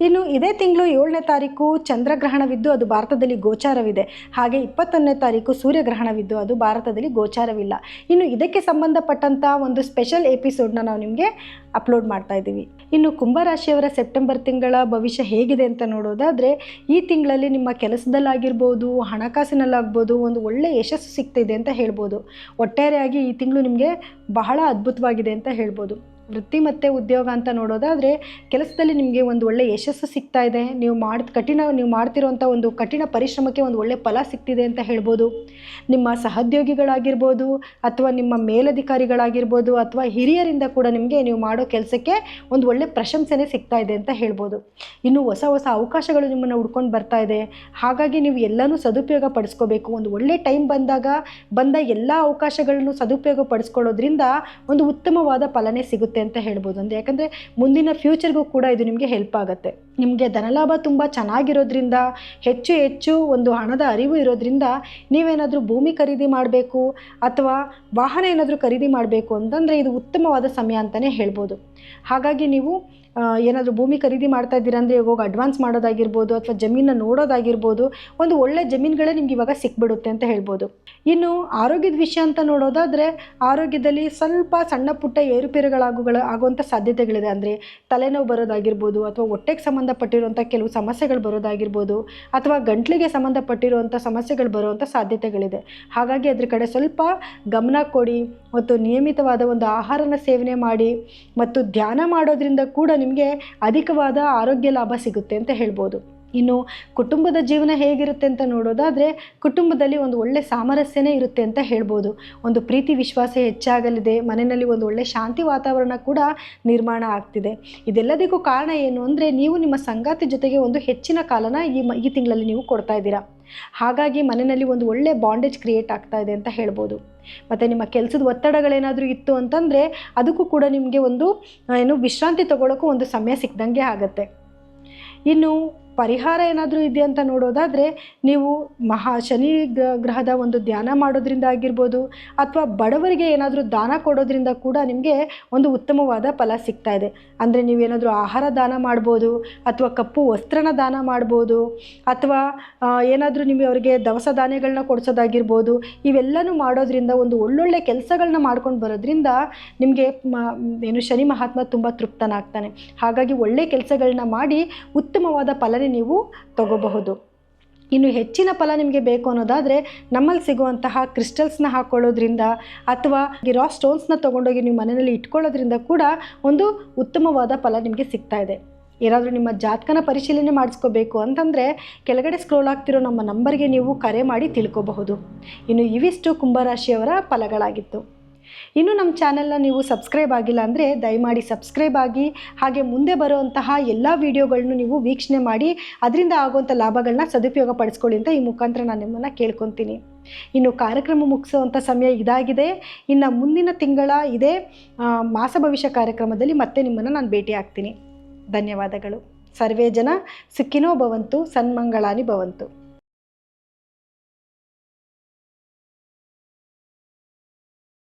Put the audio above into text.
ಇನ್ನು ಇದೇ ತಿಂಗಳು ಏಳನೇ ತಾರೀಕು ಚಂದ್ರಗ್ರಹಣವಿದ್ದು ಅದು ಭಾರತದಲ್ಲಿ ಗೋಚಾರವಿದೆ. ಹಾಗೆ ಇಪ್ಪತ್ತೊಂದನೇ ತಾರೀಕು ಸೂರ್ಯಗ್ರಹಣವಿದ್ದು ಅದು ಭಾರತದಲ್ಲಿ ಗೋಚಾರವಿಲ್ಲ. ಇನ್ನು ಇದಕ್ಕೆ ಸಂಬಂಧಪಟ್ಟಂಥ ಒಂದು ಸ್ಪೆಷಲ್ ಎಪಿಸೋಡ್ನ ನಾವು ನಿಮಗೆ ಅಪ್ಲೋಡ್ ಮಾಡ್ತಾ ಇದ್ದೀವಿ. ಇನ್ನು ಕುಂಭರಾಶಿಯವರ ಸೆಪ್ಟೆಂಬರ್ ತಿಂಗಳ ಭವಿಷ್ಯ ಹೇಗಿದೆ ಅಂತ ನೋಡೋದಾದರೆ, ಈ ತಿಂಗಳಲ್ಲಿ ನಿಮ್ಮ ಕೆಲಸದಲ್ಲಾಗಿರ್ಬೋದು, ಹಣಕಾಸಿನಲ್ಲಾಗ್ಬೋದು, ಒಂದು ಒಳ್ಳೆ ಯಶಸ್ಸು ಸಿಗ್ತಿದೆ ಅಂತ ಹೇಳ್ಬೋದು. ಒಟ್ಟಾರೆಯಾಗಿ ಈ ತಿಂಗಳು ನಿಮಗೆ ಬಹಳ ಅದ್ಭುತವಾಗಿದೆ ಅಂತ ಹೇಳ್ಬೋದು. ವೃತ್ತಿ ಮತ್ತು ಉದ್ಯೋಗ ಅಂತ ನೋಡೋದಾದರೆ ಕೆಲಸದಲ್ಲಿ ನಿಮಗೆ ಒಂದು ಒಳ್ಳೆಯ ಯಶಸ್ಸು ಸಿಗ್ತಾ ಇದೆ. ನೀವು ಮಾಡಿ ಕಠಿಣ, ನೀವು ಮಾಡ್ತಿರೋಂಥ ಒಂದು ಕಠಿಣ ಪರಿಶ್ರಮಕ್ಕೆ ಒಂದು ಒಳ್ಳೆಯ ಫಲ ಸಿಗ್ತಿದೆ ಅಂತ ಹೇಳ್ಬೋದು. ನಿಮ್ಮ ಸಹೋದ್ಯೋಗಿಗಳಾಗಿರ್ಬೋದು ಅಥವಾ ನಿಮ್ಮ ಮೇಲಧಿಕಾರಿಗಳಾಗಿರ್ಬೋದು ಅಥವಾ ಹಿರಿಯರಿಂದ ಕೂಡ ನಿಮಗೆ ನೀವು ಮಾಡೋ ಕೆಲಸಕ್ಕೆ ಒಂದು ಒಳ್ಳೆಯ ಪ್ರಶಂಸನೆ ಸಿಗ್ತಾ ಇದೆ ಅಂತ ಹೇಳ್ಬೋದು. ಇನ್ನು ಹೊಸ ಹೊಸ ಅವಕಾಶಗಳು ನಿಮ್ಮನ್ನು ಹುಡ್ಕೊಂಡು ಬರ್ತಾ ಇದೆ. ಹಾಗಾಗಿ ನೀವು ಎಲ್ಲನೂ ಸದುಪಯೋಗ ಪಡಿಸ್ಕೋಬೇಕು. ಒಂದು ಒಳ್ಳೆ ಟೈಮ್ ಬಂದಾಗ ಬಂದ ಎಲ್ಲ ಅವಕಾಶಗಳನ್ನು ಸದುಪಯೋಗ ಪಡಿಸ್ಕೊಳ್ಳೋದ್ರಿಂದ ಒಂದು ಉತ್ತಮವಾದ ಫಲನೇ ಸಿಗುತ್ತೆ. ಅಂತ ಹೇಳ್ಬೋದು ಅಂದರೆ ಯಾಕಂದರೆ ಮುಂದಿನ ಫ್ಯೂಚರ್ಗೂ ಕೂಡ ಇದು ನಿಮಗೆ ಹೆಲ್ಪ್ ಆಗುತ್ತೆ. ನಿಮಗೆ ಧನಲಾಭ ತುಂಬ ಚೆನ್ನಾಗಿರೋದ್ರಿಂದ, ಹೆಚ್ಚು ಹೆಚ್ಚು ಒಂದು ಹಣದ ಅರಿವು ಇರೋದ್ರಿಂದ ನೀವೇನಾದರೂ ಭೂಮಿ ಖರೀದಿ ಮಾಡಬೇಕು ಅಥವಾ ವಾಹನ ಏನಾದರೂ ಖರೀದಿ ಮಾಡಬೇಕು ಅಂತಂದರೆ ಇದು ಉತ್ತಮವಾದ ಸಮಯ ಅಂತಲೇ ಹೇಳ್ಬೋದು. ಹಾಗಾಗಿ ನೀವು ಏನಾದರೂ ಭೂಮಿ ಖರೀದಿ ಮಾಡ್ತಾ ಇದ್ದೀರಾ ಅಂದರೆ ಇವಾಗ ಅಡ್ವಾನ್ಸ್ ಮಾಡೋದಾಗಿರ್ಬೋದು ಅಥವಾ ಜಮೀನನ್ನ ನೋಡೋದಾಗಿರ್ಬೋದು, ಒಂದು ಒಳ್ಳೆ ಜಮೀನುಗಳೇ ನಿಮ್ಗೆ ಇವಾಗ ಸಿಕ್ಬಿಡುತ್ತೆ ಅಂತ ಹೇಳ್ಬೋದು. ಇನ್ನು ಆರೋಗ್ಯದ ವಿಷಯ ಅಂತ ನೋಡೋದಾದರೆ, ಆರೋಗ್ಯದಲ್ಲಿ ಸ್ವಲ್ಪ ಸಣ್ಣ ಪುಟ್ಟ ಏರುಪೇರುಗಳಾಗುಗಳ ಆಗುವಂಥ ಸಾಧ್ಯತೆಗಳಿದೆ. ಅಂದರೆ ತಲೆನೋವು ಬರೋದಾಗಿರ್ಬೋದು ಅಥವಾ ಹೊಟ್ಟೆಗೆ ಸಂಬಂಧಪಟ್ಟಿರುವಂಥ ಕೆಲವು ಸಮಸ್ಯೆಗಳು ಬರೋದಾಗಿರ್ಬೋದು ಅಥವಾ ಗಂಟ್ಲಿಗೆ ಸಂಬಂಧಪಟ್ಟಿರುವಂಥ ಸಮಸ್ಯೆಗಳು ಬರುವಂಥ ಸಾಧ್ಯತೆಗಳಿದೆ. ಹಾಗಾಗಿ ಅದ್ರ ಕಡೆ ಸ್ವಲ್ಪ ಗಮನ ಕೊಡಿ ಮತ್ತು ನಿಯಮಿತವಾದ ಒಂದು ಆಹಾರನ ಸೇವನೆ ಮಾಡಿ ಮತ್ತು ಧ್ಯಾನ ಮಾಡೋದ್ರಿಂದ ಕೂಡ ನಿಮಗೆ ಅಧಿಕವಾದ ಆರೋಗ್ಯ ಲಾಭ ಸಿಗುತ್ತೆ ಅಂತ ಹೇಳ್ಬೋದು. ಇನ್ನು ಕುಟುಂಬದ ಜೀವನ ಹೇಗಿರುತ್ತೆ ಅಂತ ನೋಡೋದಾದರೆ ಕುಟುಂಬದಲ್ಲಿ ಒಂದು ಒಳ್ಳೆ ಸಾಮರಸ್ಯನೇ ಇರುತ್ತೆ ಅಂತ ಹೇಳ್ಬೋದು. ಒಂದು ಪ್ರೀತಿ ವಿಶ್ವಾಸ ಹೆಚ್ಚಾಗಲಿದೆ, ಮನೆಯಲ್ಲಿ ಒಂದು ಒಳ್ಳೆ ಶಾಂತಿ ವಾತಾವರಣ ಕೂಡ ನಿರ್ಮಾಣ ಆಗ್ತಿದೆ. ಇದೆಲ್ಲದಕ್ಕೂ ಕಾರಣ ಏನು ಅಂದರೆ ನೀವು ನಿಮ್ಮ ಸಂಗಾತಿ ಜೊತೆಗೆ ಒಂದು ಹೆಚ್ಚಿನ ಕಾಲನ ಈ ಈ ತಿಂಗಳಲ್ಲಿ ನೀವು ಕೊಡ್ತಾ ಇದ್ದೀರಾ. ಹಾಗಾಗಿ ಮನೆಯಲ್ಲಿ ಒಂದು ಒಳ್ಳೆ ಬಾಂಡೇಜ್ ಕ್ರಿಯೇಟ್ ಆಗ್ತಾ ಇದೆ ಅಂತ ಹೇಳ್ಬೋದು. ಮತ್ತು ನಿಮ್ಮ ಕೆಲಸದ ಒತ್ತಡಗಳೇನಾದರೂ ಇತ್ತು ಅಂತಂದರೆ ಅದಕ್ಕೂ ಕೂಡ ನಿಮಗೆ ಒಂದು, ಏನು ವಿಶ್ರಾಂತಿ ತಗೊಳ್ಳೋಕ್ಕೂ ಒಂದು ಸಮಯ ಸಿಕ್ಕಿದಂಗೆ ಆಗುತ್ತೆ. ಇನ್ನು ಪರಿಹಾರ ಏನಾದರೂ ಇದೆಯಾ ಅಂತ ನೋಡೋದಾದರೆ ನೀವು ಮಹಾ ಶನಿ ಗ್ರಹದ ಒಂದು ಧ್ಯಾನ ಮಾಡೋದ್ರಿಂದ ಆಗಿರ್ಬೋದು ಅಥವಾ ಬಡವರಿಗೆ ಏನಾದರೂ ದಾನ ಕೊಡೋದ್ರಿಂದ ಕೂಡ ನಿಮಗೆ ಒಂದು ಉತ್ತಮವಾದ ಫಲ ಸಿಗ್ತಾ ಇದೆ. ಅಂದರೆ ನೀವೇನಾದರೂ ಆಹಾರ ದಾನ ಮಾಡ್ಬೋದು, ಅಥವಾ ಕಪ್ಪು ವಸ್ತ್ರನ ದಾನ ಮಾಡ್ಬೋದು, ಅಥವಾ ಏನಾದರೂ ನಿಮಗೆ ಅವರಿಗೆ ದವಸ ಧಾನ್ಯಗಳನ್ನ ಕೊಡಿಸೋದಾಗಿರ್ಬೋದು, ಇವೆಲ್ಲನೂ ಮಾಡೋದ್ರಿಂದ ಒಂದು ಒಳ್ಳೊಳ್ಳೆ ಕೆಲಸಗಳನ್ನ ಮಾಡ್ಕೊಂಡು ಬರೋದ್ರಿಂದ ನಿಮಗೆ ಏನು ಶನಿ ಮಹಾತ್ಮ ತುಂಬ ತೃಪ್ತನಾಗ್ತಾನೆ. ಹಾಗಾಗಿ ಒಳ್ಳೆ ಕೆಲಸಗಳನ್ನ ಮಾಡಿ ಉತ್ತಮವಾದ ಫಲನೇ ನೀವು ತಗೋಬಹುದು. ಇನ್ನು ಹೆಚ್ಚಿನ ಫಲ ನಿಮಗೆ ಬೇಕು ಅನ್ನೋದಾದರೆ ನಮ್ಮಲ್ಲಿ ಸಿಗುವಂತಹ ಕ್ರಿಸ್ಟಲ್ಸ್ನ ಹಾಕ್ಕೊಳ್ಳೋದ್ರಿಂದ ಅಥವಾ ರಾ ಸ್ಟೋನ್ಸ್ನ ತೊಗೊಂಡೋಗಿ ನೀವು ಮನೆಯಲ್ಲಿ ಇಟ್ಕೊಳ್ಳೋದ್ರಿಂದ ಕೂಡ ಒಂದು ಉತ್ತಮವಾದ ಫಲ ನಿಮಗೆ ಸಿಗ್ತಾ ಇದೆ. ಏನಾದರೂ ನಿಮ್ಮ ಜಾತಕನ ಪರಿಶೀಲನೆ ಮಾಡಿಸ್ಕೋಬೇಕು ಅಂತಂದರೆ ಕೆಳಗಡೆ ಸ್ಕ್ರೋಲ್ ಆಗ್ತಿರೋ ನಮ್ಮ ನಂಬರ್ಗೆ ನೀವು ಕರೆ ಮಾಡಿ ತಿಳ್ಕೋಬಹುದು. ಇನ್ನು ಇವಿಷ್ಟು ಕುಂಭರಾಶಿಯವರ ಫಲಗಳಾಗಿತ್ತು. ಇನ್ನು ನಮ್ಮ ಚಾನಲ್ನ ನೀವು ಸಬ್ಸ್ಕ್ರೈಬ್ ಆಗಿಲ್ಲ ಅಂದರೆ ದಯಮಾಡಿ ಸಬ್ಸ್ಕ್ರೈಬ್ ಆಗಿ, ಹಾಗೆ ಮುಂದೆ ಬರುವಂತಹ ಎಲ್ಲ ವಿಡಿಯೋಗಳನ್ನು ನೀವು ವೀಕ್ಷಣೆ ಮಾಡಿ, ಅದರಿಂದ ಆಗುವಂಥ ಲಾಭಗಳನ್ನ ಸದುಪಯೋಗ ಪಡಿಸ್ಕೊಳ್ಳಿ ಅಂತ ಈ ಮುಖಾಂತರ ನಾನು ನಿಮ್ಮನ್ನು ಕೇಳ್ಕೊತೀನಿ. ಇನ್ನು ಕಾರ್ಯಕ್ರಮ ಮುಗಿಸುವಂಥ ಸಮಯ ಇದಾಗಿದೆ. ಇನ್ನು ಮುಂದಿನ ತಿಂಗಳ ಇದೇ ಮಾಸ ಭವಿಷ್ಯ ಕಾರ್ಯಕ್ರಮದಲ್ಲಿ ಮತ್ತೆ ನಿಮ್ಮನ್ನು ನಾನು ಭೇಟಿ ಆಗ್ತೀನಿ. ಧನ್ಯವಾದಗಳು. ಸರ್ವೇ ಜನ ಸುಖಿನೋ ಭವಂತು, ಸನ್ಮಂಗಳಾನಿ ಭವಂತು.